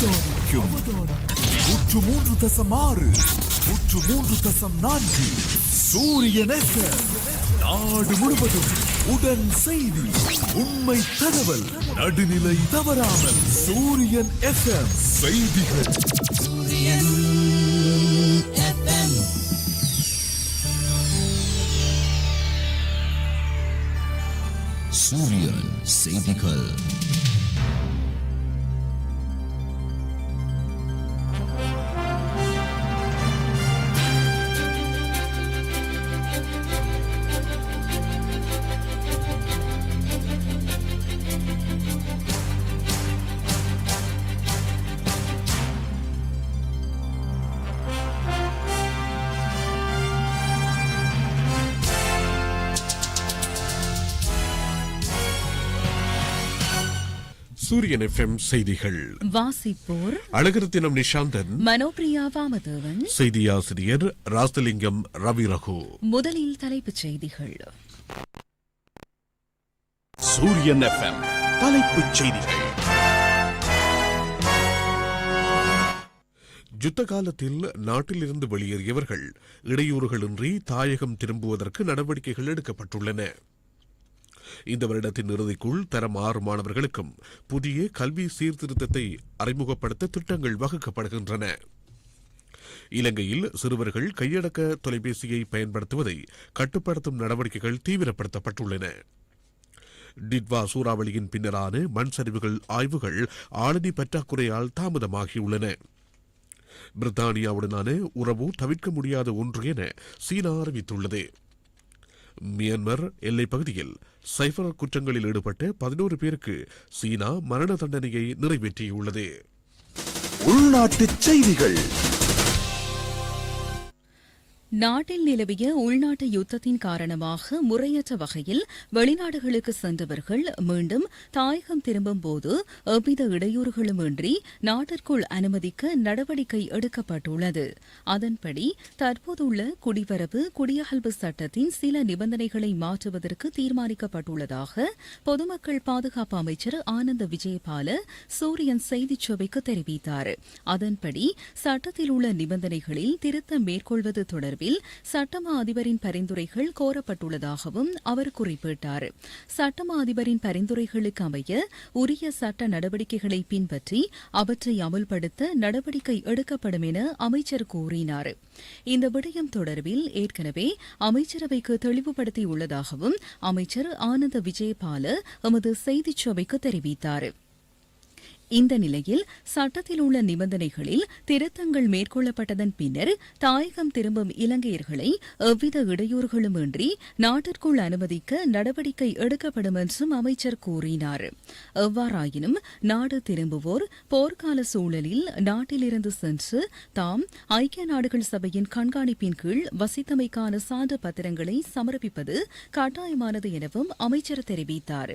அவதானிக்கும் நூற்று மூன்று தசம் ஆறு நூற்று மூன்று தசம் நான்கு சூரியன் FM. நாடு முழுவதும் உடன் செய்தி உண்மை தகவல் நடுநிலை தவறாமல் சூரியன் எஃப்எம் செய்திகள் சூரியன் செய்திகள் சூரியன் எஃப்எம் செய்திகள். வாசிப்போர் அழகர் தினம் நிஷாந்தன். மனோபிரியா வாமதேவன். செய்தி ஆசிரியர் ராசலிங்கம் ரவி ரகு. முதலில் தலைப்புச் செய்திகள். சூரியன் எஃப்எம் தலைப்புச் செய்திகள். யுத்த காலத்தில் நாட்டிலிருந்து வெளியேறியவர்கள் இடையூறுகளின்றி தாயகம் திரும்புவதற்கு நடவடிக்கைகள் எடுக்கப்பட்டுள்ளன. இந்த வருடத்தின் இறுதிக்குள் தரம் ஆறு மாணவர்களுக்கும் புதிய கல்வி சீர்திருத்தத்தை அறிமுகப்படுத்த திட்டங்கள் வகுக்கப்படுகின்றன. இலங்கையில் சிறுவர்கள் கையடக்க தொலைபேசியை பயன்படுத்துவதை கட்டுப்படுத்தும் நடவடிக்கைகள் தீவிரப்படுத்தப்பட்டுள்ளன. டிட்வா சூறாவளியின் பின்னரான மண் சரிவுகள் ஆய்வுகள் ஆளணி பற்றாக்குறையால் தாமதமாகியுள்ளன. பிரித்தானியாவுடனான உறவு தவிர்க்க முடியாத ஒன்று என சீனா அறிவித்துள்ளது. மியான்மர் எல்லைப் பகுதியில் சைபர் குற்றங்களில் ஈடுபட்ட பதினோரு பேருக்கு சீனா மரண தண்டனையை நிறைவேற்றியுள்ளது. உள்நாட்டுச் செய்திகள். நாட்டில் நிலவிய உள்நாட்டு யுத்தத்தின் காரணமாக முறையற்ற வகையில் வெளிநாடுகளுக்கு சென்றவர்கள் மீண்டும் தாயகம் திரும்பும்போது எவ்வித இடையூறுகளுமின்றி நாட்டிற்குள் அனுமதிக்க நடவடிக்கை எடுக்கப்பட்டுள்ளது. அதன்படி தற்போதுள்ள குடிவரவு குடியகல்வு சட்டத்தின் சில நிபந்தனைகளை மாற்றுவதற்கு தீர்மானிக்கப்பட்டுள்ளதாக பொதுமக்கள் பாதுகாப்பு அமைச்சர் ஆனந்த விஜயபால சூரியன் செய்திச் சபைக்கு தெரிவித்தார். அதன்படி சட்டத்தில் உள்ள நிபந்தனைகளில் திருத்தம் மேற்கொள்வது தொடர்பில் சட்டமா அதிபரின் பரிந்துரைகள் கோரப்பட்டுள்ளதாகவும் அவர் குறிப்பிட்டார். சட்டமா அதிபரின் பரிந்துரைகளுக்கு அமைய உரிய சட்ட நடவடிக்கைகளை பின்பற்றி அவற்றை அமல்படுத்த நடவடிக்கை எடுக்கப்படும் என அமைச்சர் கூறினார். இந்த விடயம் தொடர்பில் ஏற்கனவே அமைச்சரவைக்கு தெளிவுபடுத்தியுள்ளதாகவும் அமைச்சர் ஆனந்த விஜயபால எமது செய்திச் சபைக்கு தெரிவித்தார். இந்த நிலையில் சட்டத்தில் உள்ள நிபந்தனைகளில் திருத்தங்கள் மேற்கொள்ளப்பட்டதன் பின்னர் தாயகம் திரும்பும் இலங்கையர்களை எவ்வித இடையூறுகளுமின்றி நாட்டிற்குள் அனுமதிக்க நடவடிக்கை எடுக்கப்படும் என்றும் அமைச்சர் கூறினார். எவ்வாறாயினும் நாடு திரும்புவோர் போர்க்கால சூழலில் நாட்டிலிருந்து சென்று தாம் ஐக்கிய நாடுகள் சபையின் கண்காணிப்பின் கீழ் வசித்தமைக்கான சான்று பத்திரங்களை சமர்ப்பிப்பது கட்டாயமானது எனவும் அமைச்சர் தெரிவித்தார்.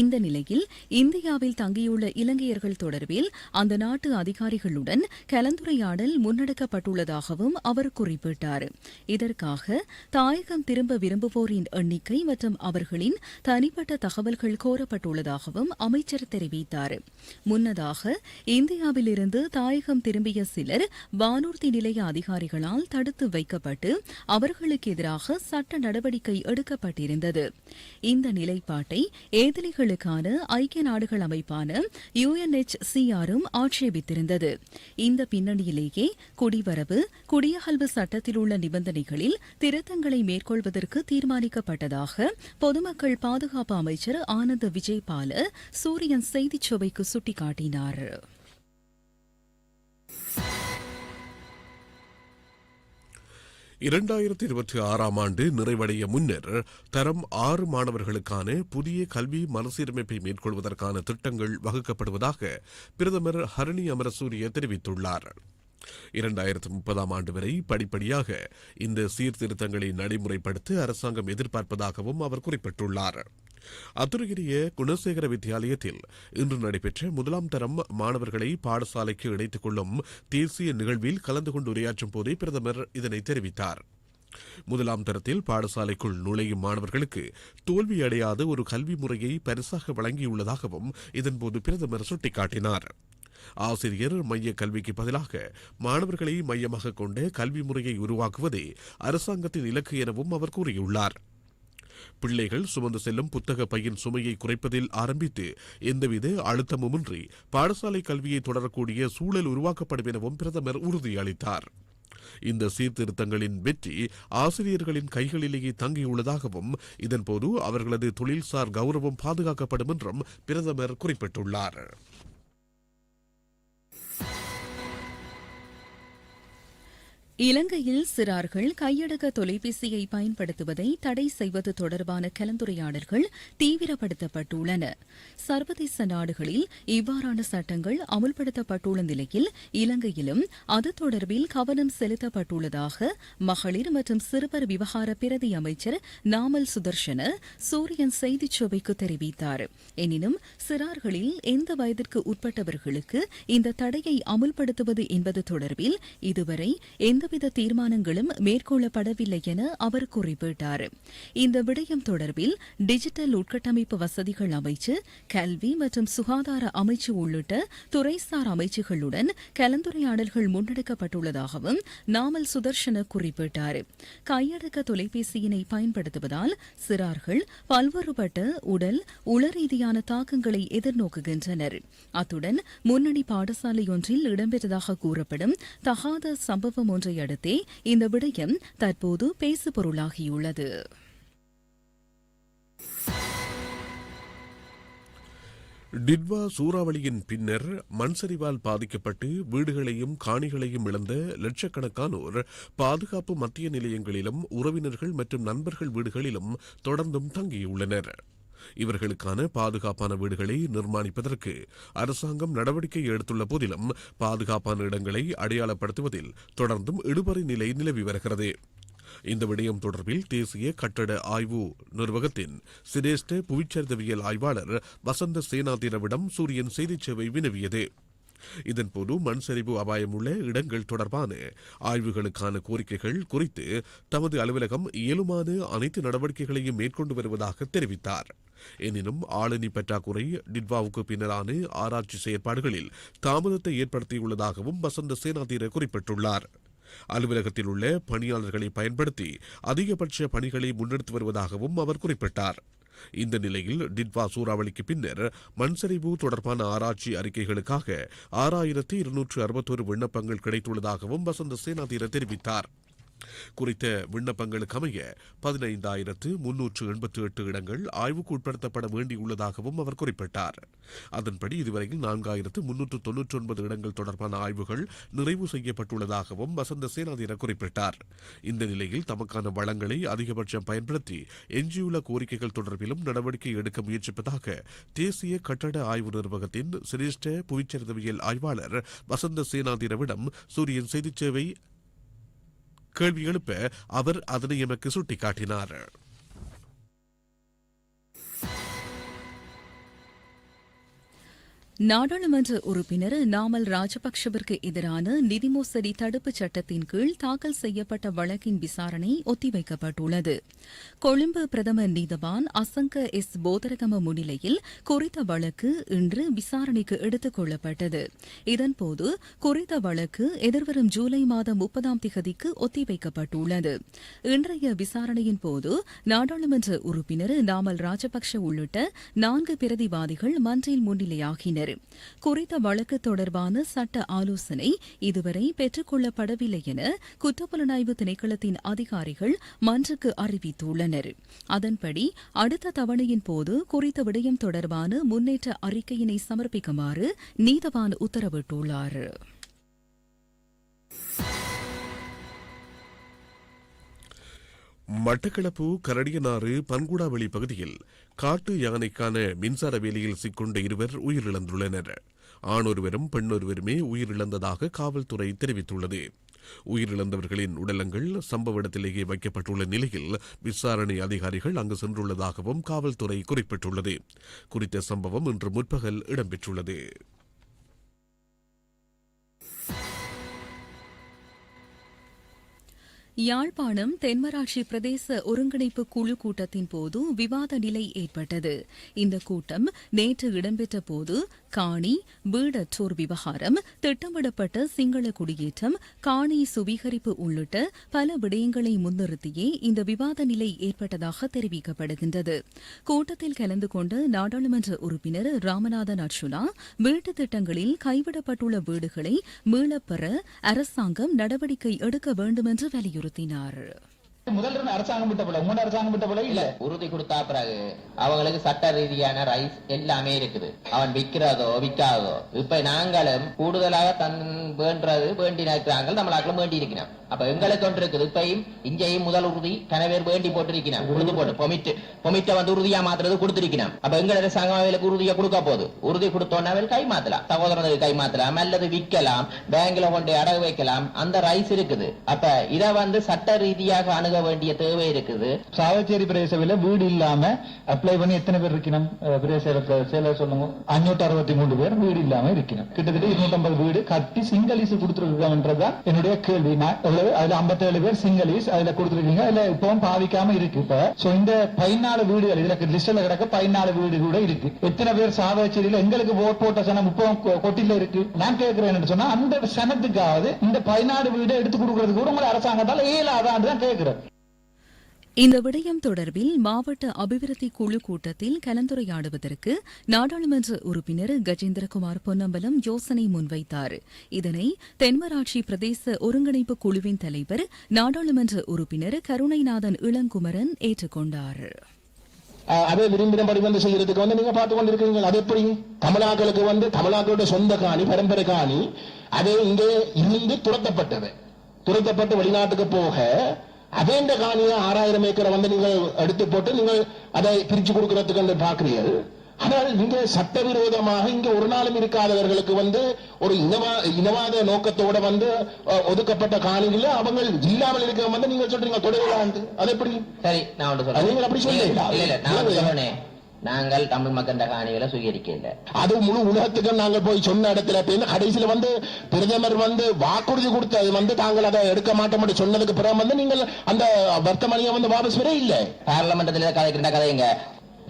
இந்த நிலையில் இந்தியாவில் தங்கியுள்ள இலங்கையர்கள் தொடர்பில் அந்த நாட்டு அதிகாரிகளுடன் கலந்துரையாடல் முன்னெடுக்கப்பட்டுள்ளதாகவும் அவர் குறிப்பிட்டார். இதற்காக தாயகம் திரும்ப விரும்புவோரின் எண்ணிக்கை மற்றும் அவர்களின் தனிப்பட்ட தகவல்கள் கோரப்பட்டுள்ளதாகவும் அமைச்சர் தெரிவித்தார். முன்னதாக இந்தியாவிலிருந்து தாயகம் திரும்பிய சிலர் வானூர்தி நிலைய அதிகாரிகளால் தடுத்து வைக்கப்பட்டு அவர்களுக்கு எதிராக சட்ட நடவடிக்கை எடுக்கப்பட்டிருந்தது. இந்த நிலைப்பாட்டை ஏதிலிகளுக்கான ஐக்கிய நாடுகள் அமைப்பான யுஎன்எச்சிஆரும் ஆட்சேபித்திருந்தது. இந்த பின்னணியிலேயே குடிவரவு குடியகல்வு சட்டத்தில் உள்ள நிபந்தனைகளில் திருத்தங்களை மேற்கொள்வதற்கு தீர்மானிக்கப்பட்டதாக பொதுமக்கள் பாதுகாப்பு அமைச்சர் ஆனந்த விஜய்பால சூரியன் செய்திச் சபைக்கு சுட்டிக்காட்டினார். இரண்டாயிரத்தி இருபத்தி ஆறாம் ஆண்டு நிறைவடைய முன்னர் தரம் ஆறு மாணவர்களுக்கான புதிய கல்வி மறுசீரமைப்பை மேற்கொள்வதற்கான திட்டங்கள் வகுக்கப்படுவதாக பிரதமர் ஹரணி அமரசூரிய தெரிவித்துள்ளார். இரண்டாயிரத்து முப்பதாம் ஆண்டு வரை படிப்படியாக இந்த சீர்திருத்தங்களை நடைமுறைப்படுத்த அரசாங்கம் எதிர்பார்ப்பதாகவும் அவர் குறிப்பிட்டுள்ளார். அத்துறையிலேயே குணசேகர வித்தியாலயத்தில் இன்று நடைபெற்ற முதலாம் தரம் மாணவர்களை பாடசாலைக்கு இணைத்துக் கொள்ளும் தேசிய நிகழ்வில் கலந்து கொண்டு உரையாற்றும் போதே பிரதமர் இதனை தெரிவித்தார். முதலாம் தரத்தில் பாடசாலைக்குள் நுழையும் மாணவர்களுக்கு தோல்வி அடையாத ஒரு கல்வி முறையை பரிசாக வழங்கியுள்ளதாகவும் இதன்போது பிரதமர் சுட்டிக்காட்டினார். ஆசிரியர் மைய கல்விக்கு பதிலாக மாணவர்களை மையமாக கொண்ட கல்வி முறையை உருவாக்குவதே அரசாங்கத்தின் இலக்கு எனவும் அவர் கூறியுள்ளார். பிள்ளைகள் சுமந்து செல்லும் புத்தக பையின் சுமையை குறைப்பதில் ஆரம்பித்து எந்தவித அழுத்தமுமின்றி பாடசாலை கல்வியை தொடரக்கூடிய சூழல் உருவாக்கப்படும் எனவும் பிரதமர் உறுதியளித்தார். இந்த சீர்திருத்தங்களின் வெற்றி ஆசிரியர்களின் கைகளிலேயே தங்கியுள்ளதாகவும் இதன்போது அவர்களது தொழில்சார் கௌரவம் பாதுகாக்கப்படும் என்றும் பிரதமர் குறிப்பிட்டுள்ளார். இலங்கையில் சிறார்கள் கையடக தொலைபேசியை பயன்படுத்துவதை தடை செய்வது தொடர்பான கலந்துரையாடல்கள் தீவிரப்படுத்தப்பட்டுள்ளன. சர்வதேச நாடுகளில் இவ்வாறான சட்டங்கள் அமுல்படுத்தப்பட்டுள்ள நிலையில் இலங்கையிலும் அது தொடர்பில் கவனம் செலுத்தப்பட்டுள்ளதாக மகளிர் மற்றும் சிறுவர் விவகார பிரதி அமைச்சர் நாமல் சுதர்ஷன சூரியன் செய்திச் சபைக்கு தெரிவித்தார். எனினும் சிறார்களில் எந்த வயதிற்கு உட்பட்டவர்களுக்கு இந்த தடையை அமுல்படுத்துவது என்பது தொடர்பில் இதுவரை எந்த எந்தவித தீர்மானங்களும் மேற்கொள்ளப்படவில்லை என அவர் குறிப்பிட்டார். இந்த விடயம் தொடர்பில் டிஜிட்டல் உட்கட்டமைப்பு வசதிகள் அமைச்சு கல்வி மற்றும் சுகாதார அமைச்சு உள்ளிட்ட துறைசார் அமைச்சுகளுடன் கலந்துரையாடல்கள் முன்னெடுக்கப்பட்டுள்ளதாகவும் நாமல் சுதர்ஷன குறிப்பிட்டார். கையடக்க தொலைபேசியினை பயன்படுத்துவதால் சிறார்கள் பல்வேறுபட்ட உடல் உளரீதியான தாக்கங்களை எதிர்நோக்குகின்றனர். அத்துடன் முன்னணி பாடசாலை ஒன்றில் இடம்பெற்றதாக கூறப்படும் தகாத சம்பவம் ஒன்றை அடுத்தே இந்த விடயம் தற்போது பேசுபொருளாகியுள்ளது. டிட்வா சூறாவளியின் பின்னர் மண்சரிவால் பாதிக்கப்பட்டு வீடுகளையும் காணிகளையும் இழந்த லட்சக்கணக்கானோர் பாதுகாப்பு மத்திய நிலையங்களிலும் உறவினர்கள் மற்றும் நண்பர்கள் வீடுகளிலும் தொடர்ந்தும் தங்கியுள்ளனர். இவர்களுக்கான பாதுகாப்பான வீடுகளை நிர்மாணிப்பதற்கு அரசாங்கம் நடவடிக்கை எடுத்துள்ள போதிலும் பாதுகாப்பான இடங்களை அடையாளப்படுத்துவதில் தொடர்ந்தும் இடுபறை நிலை நிலவி வருகிறது. இந்த விடயம் தொடர்பில் தேசிய கட்டட ஆய்வு நிர்வாகத்தின் சிரேஷ்ட புவிச்சரிதவியல் ஆய்வாளர் வசந்த சேனாதிரவிடம் சூரியன் செய்திச் சேவை வினவியது. இதன்போது மண் சரிவு அபாயம் உள்ள இடங்கள் தொடர்பான ஆய்வுகளுக்கான கோரிக்கைகள் குறித்து தமது அலுவலகம் இயலுமான அனைத்து நடவடிக்கைகளையும் மேற்கொண்டு வருவதாக தெரிவித்தார். எனினும் ஆளணி பற்றாக்குறை டிட்வாவுக்கு பின்னரான ஆராய்ச்சி செயற்பாடுகளில் தாமதத்தை ஏற்படுத்தியுள்ளதாகவும் வசந்த சேனாதீர குறிப்பிட்டுள்ளார். அலுவலகத்தில் உள்ள பணியாளர்களை பயன்படுத்தி அதிகபட்ச பணிகளை முன்னெடுத்து வருவதாகவும் அவர் குறிப்பிட்டார். இந்த நிலையில் டிட்வா சூறாவளிக்கு பின்னர் மண்சரிவு தொடர்பான ஆராய்ச்சி அறிக்கைகளுக்காக ஆறாயிரத்தி இருநூற்று அறுபத்தொரு விண்ணப்பங்கள் கிடைத்துள்ளதாகவும் வசந்த சேனாதீர தெரிவித்தார். குறித்த விண்ணப்பங்களுக்கு அமைய பதினைந்தாயிரத்து முன்னூற்று எண்பத்தி எட்டு இடங்கள் ஆய்வுக்கு உட்படுத்தப்பட வேண்டியுள்ளதாகவும் அவர் குறிப்பிட்டார். அதன்படி இதுவரையில் நான்காயிரத்து முன்னூற்று தொன்னூற்றி ஒன்பது இடங்கள் தொடர்பான ஆய்வுகள் நிறைவு செய்யப்பட்டுள்ளதாகவும் வசந்த சேனாதீர குறிப்பிட்டார். இந்த நிலையில் தமக்கான வளங்களை அதிகபட்சம் பயன்படுத்தி எஞ்சியுள்ள கோரிக்கைகள் தொடர்பிலும் நடவடிக்கை எடுக்க முயற்சிப்பதாக தேசிய கட்டட ஆய்வு நிர்வாகத்தின் சிரேஷ்ட புவிச்சரிதவியல் ஆய்வாளர் வசந்த சேனாதீரவிடம் சூரியன் செய்திச் சேவை கேள்வி எழுப்ப அவர் அதனை எமக்கு சுட்டிக்காட்டினார். நாடாளுமன்ற உறுப்பினர் நாமல் ராஜபக்ஷவிற்கு எதிரான நிதி மோசடி தடுப்புச் சட்டத்தின் கீழ் தாக்கல் செய்யப்பட்ட வழக்கின் விசாரணை ஒத்திவைக்கப்பட்டுள்ளது. கொழும்பு பிரதமர் நீதவான் அசங்க எஸ். போதரகம முன்னிலையில் குறித்த வழக்கு இன்று விசாரணைக்கு எடுத்துக் கொள்ளப்பட்டது. இதன்போது குறித்த வழக்கு எதிர்வரும் ஜூலை மாதம் முப்பதாம் திகதிக்கு ஒத்திவைக்கப்பட்டுள்ளது. இன்றைய விசாரணையின் போது நாடாளுமன்ற உறுப்பினர் நாமல் ராஜபக்ஷ உள்ளிட்ட நான்கு பிரதிவாதிகள் மன்றில் முன்னிலையாகினர். குறித்த வழக்கு தொடர்பான சட்ட ஆலோசனை இதுவரை பெற்றுக் கொள்ளப்படவில்லை என குற்றப்புலனாய்வு திணைக்களத்தின் அதிகாரிகள் மன்றுக்கு அறிவித்துள்ளனர். அதன்படி அடுத்த தவணையின் போது குறித்த விடயம் தொடர்பான முன்னேற்ற அறிக்கையினை சமர்ப்பிக்குமாறு நீதவான் உத்தரவிட்டுள்ளார். மட்டக்களப்பு கரடியனாறு பன்குடாவெளி பகுதியில் காட்டு யானைக்கான மின்சார வேலியில் சிக்கொண்ட இருவர் உயிரிழந்துள்ளனர். ஆணொருவரும் பெண்ணொருவருமே உயிரிழந்ததாக காவல்துறை தெரிவித்துள்ளது. உயிரிழந்தவர்களின் உடலங்கள் சம்பவ இடத்திலேயே வைக்கப்பட்டுள்ள நிலையில் விசாரணை அதிகாரிகள் அங்கு சென்றுள்ளதாகவும் காவல்துறை குறிப்பிட்டுள்ளது. குறித்த சம்பவம் இன்று முற்பகல் இடம்பெற்றுள்ளது. யாழ்ப்பாணம் தென்மராட்சி பிரதேச ஒருங்கிணைப்பு குழு கூட்டத்தின் போது விவாத நிலை ஏற்பட்டது. இந்த கூட்டம் நேற்று இடம்பெற்ற போது காணி வீடற்றோர் விவகாரம் திட்டமிடப்பட்ட சிங்கள குடியேற்றம் காணி சுவீகரிப்பு உள்ளிட்ட பல விடயங்களை முன்னிறுத்தியே இந்த விவாத நிலை ஏற்பட்டதாக தெரிவிக்கப்படுகின்றது. கூட்டத்தில் கலந்து கொண்ட நாடாளுமன்ற உறுப்பினர் ராமநாதன் அர்ஜுனா வீட்டுத் திட்டங்களில் கைவிடப்பட்டுள்ள வீடுகளை மீளப்பெற அரசாங்கம் நடவடிக்கை எடுக்க வேண்டுமென்று வலியுறுத்தினார் வலியுறுத்தினார் முதல்ல இருந்து அரசாங்கம் விட்ட உங்களோட அரசாங்கம் விட்ட போல இல்ல. உறுதி கொடுத்தா பிறகு அவங்களுக்கு சட்ட ரீதியான ரைஸ் எல்லாமே இருக்குது. அவன் விக்கிறதோ விற்காதோ. இப்ப நாங்களும் கூடுதலாக தன் வேண்டது வேண்டி இருக்கிறாங்க நம்மளாக்களும் வேண்டி இருக்கிறோம் அப்ப எங்களுக்கு ஒன்று இருக்குது இப்பயும் இங்கேயும் முதல் உறுதி கனவேர் வேண்டி போட்டிருக்கிறோம். உறுதி போட்டு பொமிட்டு பொமிட்ட வந்து உறுதியா மாத்துறது கொடுத்திருக்கிறோம். அப்ப எங்க அரசாங்கம் அவங்களுக்கு உறுதியை கொடுக்க போகுது. உறுதி கொடுத்தோன்னா அவள் கை மாத்தலாம். சகோதரனுக்கு கை மாத்தலாம். அல்லது விற்கலாம். பேங்க்ல கொண்டு அடகு வைக்கலாம். அந்த ரைஸ் இருக்குது. அப்ப இத வந்து சட்ட ரீதியாக அணுக வேண்டிய தேவை இருக்குது. சாவச்சேரி பிரதேசவில வீடு இல்லாம அப்ளை பண்ணி எத்தனை பேர் இருக்கணும்? பிரதேச சொல்லுங்க அஞ்சூற்றி அறுபத்தி மூணு பேர் வீடு இல்லாம இருக்கணும். கிட்டத்தட்ட இருநூற்றம்பது வீடு கட்டி சிங்களீஸ் கொடுத்துருக்காங்கன்றதுதான் என்னுடைய கேள்வி. எவ்வளவு? அதுல ஐம்பத்தேழு பேர் சிங்களீஸ் அதுல கொடுத்துருக்கீங்க. அதுல இப்பவும் பாவிக்காம இருக்கு இப்ப. சோ இந்த பதினாலு வீடுகள் இதுல லிஸ்ட்ல கிடக்க பதினாலு வீடு கூட இருக்கு. எத்தனை பேர் சாவச்சேரியில எங்களுக்கு ஓட் போட்ட சனம் இப்பவும் கொட்டில இருக்கு. நான் கேட்கிறேன் சொன்னா அந்த சனத்துக்காவது இந்த பதினாலு வீடு எடுத்து கொடுக்கறதுக்கு கூட உங்களை அரசாங்கத்தால இயலாதான் தான் கேட்கிறேன் இந்த விடயம் தொடர்பில் மாவட்ட அபிவிருத்தி குழு கூட்டத்தில் கலந்துரையாடுவதற்கு நாடாளுமன்ற உறுப்பினர் கஜேந்திரகுமார் பொன்னம்பலம் யோசனை முன்வைத்தார். இதனை தென்மராட்சி பிரதேச ஒருங்கிணைப்பு குழுவின் தலைவர் நாடாளுமன்ற உறுப்பினர் கருணைநாதன் இளங்குமரன் ஏற்றுக்கொண்டார். அதே விரும்பினபடி வந்து செய்யறதுக்கு வந்து நீங்க பார்த்து கொண்டிருக்கீங்க அது எப்படி? தமிழாக்களுக்கு வந்து தமிழாக்களுடைய சொந்த காணி பரம்பரை காணி அது இங்கே இருந்து துரத்தப்பட்டது. துரத்தப்பட்டு வெளிநாட்டுக்கு போக அதே இந்த காணியை ஆறாயிரம் ஏக்கரை வந்து நீங்கள் எடுத்து போட்டு நீங்கள் அதை பிரிச்சு கொடுக்கறதுக்கு வந்து பாக்குறீர்கள் ஆனால் இங்க சட்டவிரோதமாக இங்க ஒரு நாளும் இருக்காதவர்களுக்கு வந்து ஒரு இனவா இனவாத நோக்கத்தோட வந்து ஒதுக்கப்பட்ட காணிகள அவங்க இல்லாமல் இருக்க வந்து நீங்க சொல்றீங்க. தொடரலாண்டு அது எப்படி? சரி நான் நீங்க அப்படி சொல்றேன். நாங்கள் தமிழ் மக்கள் காணிகளை சுயரிக்க இல்லை அது முழு உலகத்துக்கும் நாங்கள் போய் சொன்ன இடத்துல கடைசியில வந்து பிரதமர் வந்து வாக்குறுதி கொடுத்தது வந்து தாங்கள் அதை எடுக்க மாட்டோம் சொன்னதுக்கு பிறகு வந்து நீங்கள் அந்த வர்த்தமானியை வந்து வாபஸ் பெற இல்லை. பார்லமெண்டத்தில் கதைக்கின்ற கதைங்க.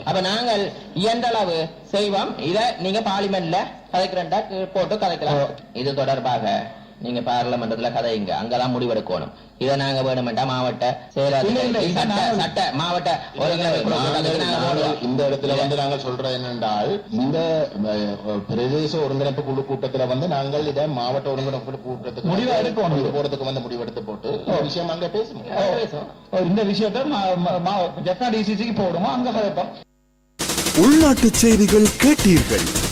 அப்ப நாங்கள் இயன்ற அளவு செய்வோம்? இத நீங்க பார்லிமெண்ட்ல கதைக்கிறண்டா போட்டு கதைக்கலாம். இது தொடர்பாக நீங்க பார்லமெண்டத்துல கதைங்க. அங்கதான் முடிவெடுக்கணும். இதை நாங்க வேணுமெண்டா மாவட்ட செயலாளர் சட்ட நாங்க- மாவட்ட நாங்க. இந்த இடத்துல வந்து நாங்கள் சொல்றது என்னென்றால் இந்த பிரதேச ஒருங்கிணைப்பு குழு கூட்டத்துல வந்து நாங்கள் இதை மாவட்ட ஒருங்கிணைப்பு கூட்டத்துக்கு முடிவா எடுக்கணும். போறதுக்கு வந்து முடிவெடுத்து போட்டு விஷயம் அங்க பேசணும் பேசுவோம். இந்த விஷயத்த ஜெஃப்னா டிசிசிக்கு போடுவோம். அங்க உள்நாட்டு செய்திகள் கேட்டீர்கள்.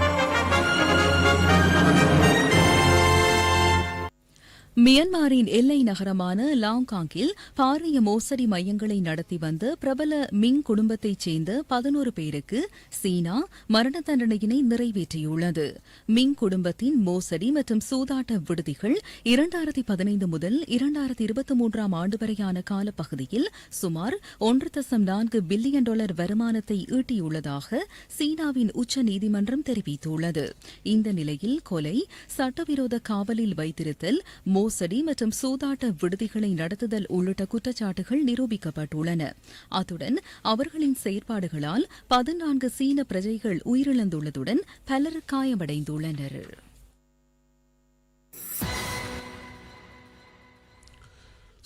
மியன்மாரின் எல்லை நகரமான லாங்காங்கில் பாரிய மோசடி மையங்களை நடத்தி வந்த பிரபல மிங் குடும்பத்தைச் சேர்ந்த பதினோரு பேருக்கு சீனா மரண தண்டனையினை நிறைவேற்றியுள்ளது. மிங் குடும்பத்தின் மோசடி மற்றும் சூதாட்ட விடுதிகள் இரண்டாயிரத்தி பதினைந்து முதல் இரண்டாயிரத்தி இருபத்தி மூன்றாம் ஆண்டு வரையான காலப்பகுதியில் சுமார் ஒன்று தசம் நான்கு பில்லியன் டாலர் வருமானத்தை ஈட்டியுள்ளதாக சீனாவின் உச்ச நீதிமன்றம் தெரிவித்துள்ளது. இந்த நிலையில் கொலை சட்டவிரோத காவலில் வைத்திருத்தல் மோசடி மற்றும் சூதாட்ட விடுதிகளை நடத்துதல் உள்ளிட்ட குற்றச்சாட்டுகள் நிரூபிக்கப்பட்டுள்ளன. அத்துடன் அவர்களின் செயற்பாடுகளால் பதினான்கு சீன பிரஜைகள் உயிரிழந்துள்ளதுடன் பலர் காயமடைந்துள்ளனர்.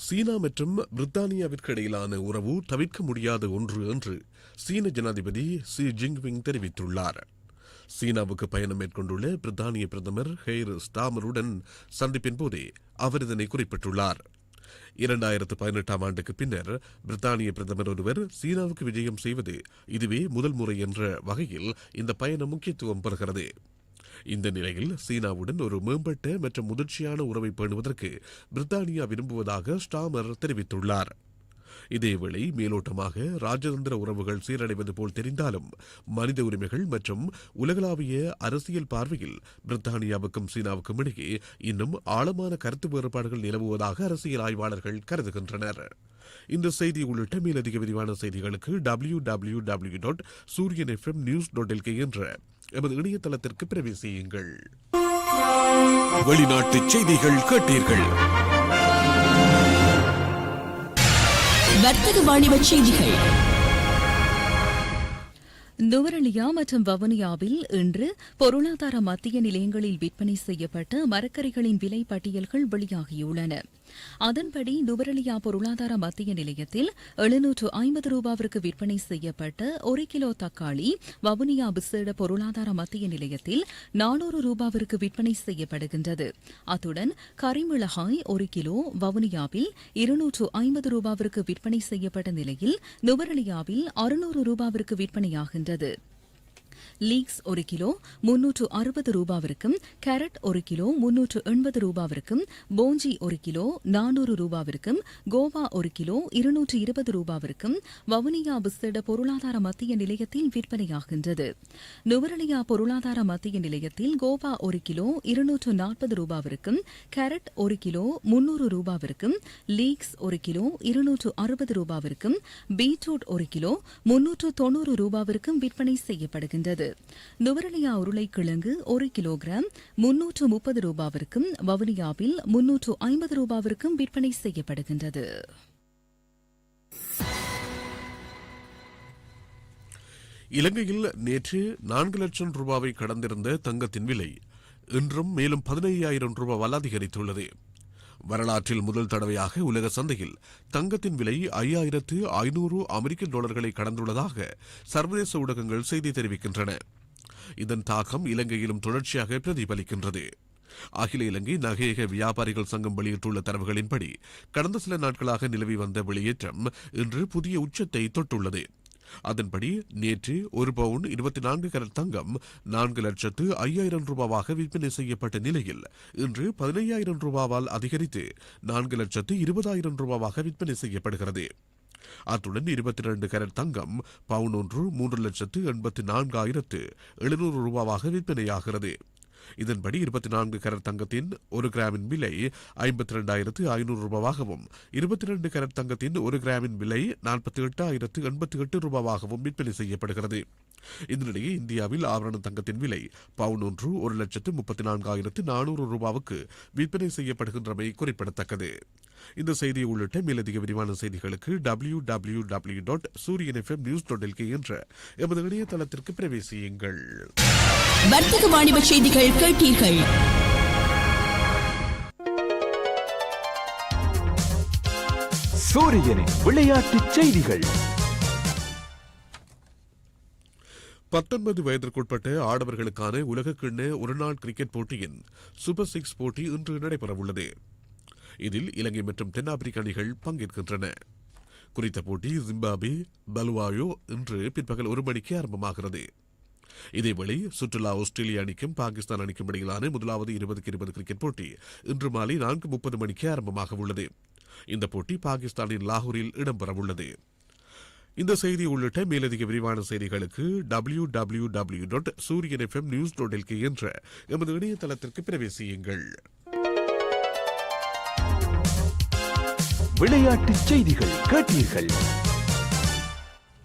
சீனா மற்றும் பிரித்தானியாவிற்கு இடையிலான உறவு தவிர்க்க முடியாத ஒன்று என்று சீன ஜனாதிபதி ஷி ஜின்பிங் தெரிவித்துள்ளார். சீனாவுக்கு பயணம் மேற்கொண்டுள்ள பிரித்தானிய பிரதமர் ஹெய்ர் ஸ்டாமருடன் சந்திப்பின் போதே அவர் இதனை குறிப்பிட்டுள்ளார். இரண்டாயிரத்து பதினெட்டாம் ஆண்டுக்கு பின்னர் பிரித்தானிய பிரதமர் ஒருவர் சீனாவுக்கு விஜயம் செய்வது இதுவே முதல் முறை என்ற வகையில் இந்த பயணம் முக்கியத்துவம் பெறுகிறது. இந்த நிலையில் சீனாவுடன் ஒரு மேம்பட்ட மற்றும் முதிர்ச்சியான உறவை பேணுவதற்கு பிரித்தானியா விரும்புவதாக ஸ்டாமர் தெரிவித்துள்ளார். இதேவேளை மேலோட்டமாக ராஜதந்திர உறவுகள் சீரடைவது போல் தெரிந்தாலும் மனித உரிமைகள் மற்றும் உலகளாவிய அரசியல் பார்வையில் பிரித்தானியாவுக்கும் சீனாவுக்கும் இடையே இன்னும் ஆழமான கருத்து வேறுபாடுகள் நிலவுவதாக அரசியல் ஆய்வாளர்கள் கருதுகின்றனர். இந்த செய்தி உள்ளிட்ட மேலதிக விரிவான செய்திகளுக்கு W W W dot Sooriyan FM news dot LK என்ற எமது இணையதளத்திற்கு பிரவேசியுங்கள். வெளிநாட்டு செய்திகள் கேட்டீர்கள். வர்த்தக வாணிப செய்திகள். நுவரலியா மற்றும் வவுனியாவில் இன்று பொருளாதார மத்திய நிலையங்களில் விற்பனை செய்யப்பட்ட மரக்கறிகளின் விலை பட்டியல்கள் வெளியாகியுள்ளன. அதன்படி நுவரலியா பொருளாதார மத்திய நிலையத்தில் எழுநூற்று ஐம்பது ரூபாவிற்கு விற்பனை செய்யப்பட்ட ஒரு கிலோ தக்காளி வவுனியா விசேட பொருளாதார மத்திய நிலையத்தில் நானூறு ரூபாவிற்கு விற்பனை செய்யப்படுகின்றது. அத்துடன் கரிமிளகாய் ஒரு கிலோ வவுனியாவில் இருநூற்று ஐம்பது ரூபாவிற்கு விற்பனை செய்யப்பட்ட நிலையில் நுவரலியாவில் அறுநூறு ரூபாவிற்கு விற்பனையாகின்றது. லீக்ஸ் ஒரு கிலோ முன்னூற்று அறுபது ரூபாவிற்கும் கேரட் ஒரு கிலோ முன்னூற்று எண்பது ரூபாவிற்கும் போஞ்சி ஒரு கிலோ நானூறு ரூபாவிற்கும் கோவா ஒரு கிலோ இருநூற்று இருபது ரூபாவிற்கும் வவுனியா விசேட பொருளாதார மத்திய நிலையத்தில் விற்பனையாகின்றது. நுவரலியா பொருளாதார மத்திய நிலையத்தில் கோவா ஒரு கிலோ இருநூற்று நாற்பது ரூபாவிற்கும் கேரட் ஒரு கிலோ முன்னூறு ரூபாவிற்கும் லீக்ஸ் ஒரு கிலோ இருநூற்று அறுபது ரூபாவிற்கும் பீட்ரூட் ஒரு கிலோ முன்னூற்று தொன்னூறு ரூபாவிற்கும் விற்பனை செய்யப்படுகின்றது. உள்ளது நுவரலியா உருளைக்கிழங்கு ஒரு கிலோகிராம் முன்னூற்று முப்பது ரூபாவிற்கும் வவுனியாவில் முன்னூற்று ஐம்பது ரூபாவிற்கும் விற்பனை செய்யப்படுகின்றது. இலங்கையில் நேற்று நான்கு லட்சம் ரூபாவை கடந்திருந்த தங்கத்தின் விலை இன்றும் மேலும் பதினையாயிரம் ரூபாவால் அதிகரித்துள்ளது. வரலாற்றில் முதல் தடவையாக உலக சந்தையில் தங்கத்தின் விலை ஐயாயிரத்து ஐநூறு அமெரிக்க டாலர்களை கடந்துள்ளதாக சர்வதேச ஊடகங்கள் செய்தி தெரிவிக்கின்றன. இதன் தாக்கம் இலங்கையிலும் தொடர்ச்சியாக பிரதிபலிக்கின்றது. அகில இலங்கை நகையக வியாபாரிகள் சங்கம் வெளியிட்டுள்ள தரவுகளின்படி கடந்த சில நாட்களாக நிலவி வந்த வெளியேற்றம் இன்று புதிய உச்சத்தை தொட்டுள்ளது. அதன்படி நேற்று ஒரு பவுன் இருபத்தி நான்கு கரட் தங்கம் நான்கு லட்சத்து ஐயாயிரம் ரூபாவாக விற்பனை செய்யப்பட்ட நிலையில் இன்று பதினையாயிரம் ரூபாவால் அதிகரித்து நான்கு லட்சத்து இருபதாயிரம் ரூபாவாக விற்பனை செய்யப்படுகிறது. அத்துடன் இருபத்தி இரண்டு கரட் தங்கம் பவுன் ஒன்று மூன்று லட்சத்து எண்பத்தி நான்காயிரத்து எழுநூறு ரூபாவாக விற்பனையாகிறது. இதன்படி இருபத்தி நான்கு கரட் தங்கத்தின் ஒரு கிராமின் விலை ஐம்பத்தி இரண்டாயிரத்து ஐநூறு ரூபாவாகவும் இருபத்தி ரெண்டு கரட் தங்கத்தின் ஒரு கிராமின் விலை நாற்பத்தி எட்டாயிரத்து எண்பத்தி எட்டு ரூபாவாகவும் விற்பனை செய்யப்படுகிறது. இதனிடையே இந்தியாவில் ஆபரண தங்கத்தின் விலை பவுன் ஒன்று ஒரு லட்சத்து முப்பத்தி நான்காயிரத்து நானூறு ரூபாவுக்கு விற்பனை செய்யப்படுகின்றமை குறிப்பிடத்தக்கது. இந்த செய்தி உள்ளிட்ட மேலதிக விரிவான செய்திகளுக்கு W W W dot Sooriyan FM news dot LK என்ற எமது இணையதளத்திற்கு பிரவேசியுங்கள். வர்த்தக வாணிப செய்திகள் கேட்டீர்கள். சூரியனின் விளையாட்டுச் செய்திகள். பத்தொன்பது வயதிற்குட்பட்ட ஆடவர்களுக்கான உலகக்கிண்ண ஒருநாள் கிரிக்கெட் போட்டியின் சூப்பர் சிக்ஸ் போட்டி இன்று நடைபெறவுள்ளது. இதில் இலங்கை மற்றும் தென்னாப்பிரிக்க அணிகள் பங்கேற்கின்றன. குறித்த போட்டி ஜிம்பாபே பலுவாயோ இன்று பிற்பகல் ஒரு மணிக்கு ஆரம்பமாகிறது. இதேவேளை சுற்றுலா ஆஸ்திரேலிய அணிக்கும் பாகிஸ்தான் அணிக்கும் இடையிலான முதலாவது இருபதுக்கு இருபது கிரிக்கெட் போட்டி இன்று மாலை நான்கு முப்பது மணிக்கு ஆரம்பமாக உள்ளது. இந்த போட்டி பாகிஸ்தானின் லாகூரில் இடம்பெறவுள்ளது இந்த செய்தி உள்ளிட்ட மேலதிக விரிவான செய்திகளுக்கு W W W dot Sooriyan FM news dot LK என்ற எமது இணையதளத்திற்கு பிரவேசியுங்கள். விளையாட்டுச் செய்திகள் கேட்டீர்கள்.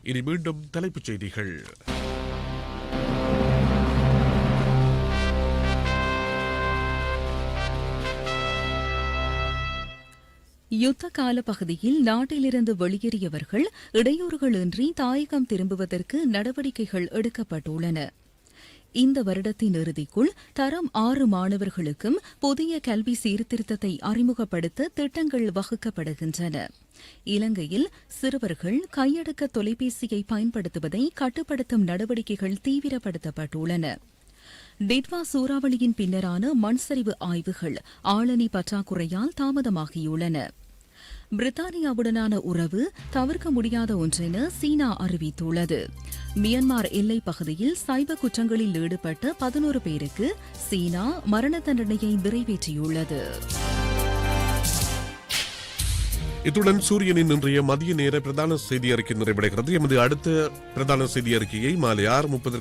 இனி மீண்டும் தலைப்புச் செய்திகள். யுத்த கால பகுதியில் நாட்டிலிருந்து வெளியேறியவர்கள் இடையூறுகளின்றி தாயகம் திரும்புவதற்கு நடவடிக்கைகள் எடுக்கப்பட்டுள்ளன. இந்த வருடத்தின் இறுதிக்குள் தரம் ஆறு மாணவர்களுக்கும் புதிய கல்வி சீர்திருத்தத்தை அறிமுகப்படுத்த திட்டங்கள் வகுக்கப்படுகின்றன. இலங்கையில் சிறுவர்கள் கையடக்க தொலைபேசியை பயன்படுத்துவதை கட்டுப்படுத்தும் நடவடிக்கைகள் தீவிரப்படுத்தப்பட்டுள்ளன. டிட்வா சூறாவளியின் பின்னரான மண்சரிவு ஆய்வுகள் ஆளணி பற்றாக்குறையால் தாமதமாகியுள்ளன. பிரித்தானியாவுடனான உறவு தவிர்க்க முடியாத ஒன்றென சீனா அறிவித்துள்ளது. மியன்மார் எல்லை பகுதியில் சைபர் குற்றங்களில் ஈடுபட்ட பதினோரு பேருக்கு சீனா மரண தண்டனையை நிறைவேற்றியுள்ளது. இத்துடன் சூரியனின் இன்றைய மதிய நேர பிரதான செய்தி அறிக்கை நிறைவடைகிறது. எமது அடுத்த பிரதான செய்தி அறிக்கையை மாலை ஆறு முப்பது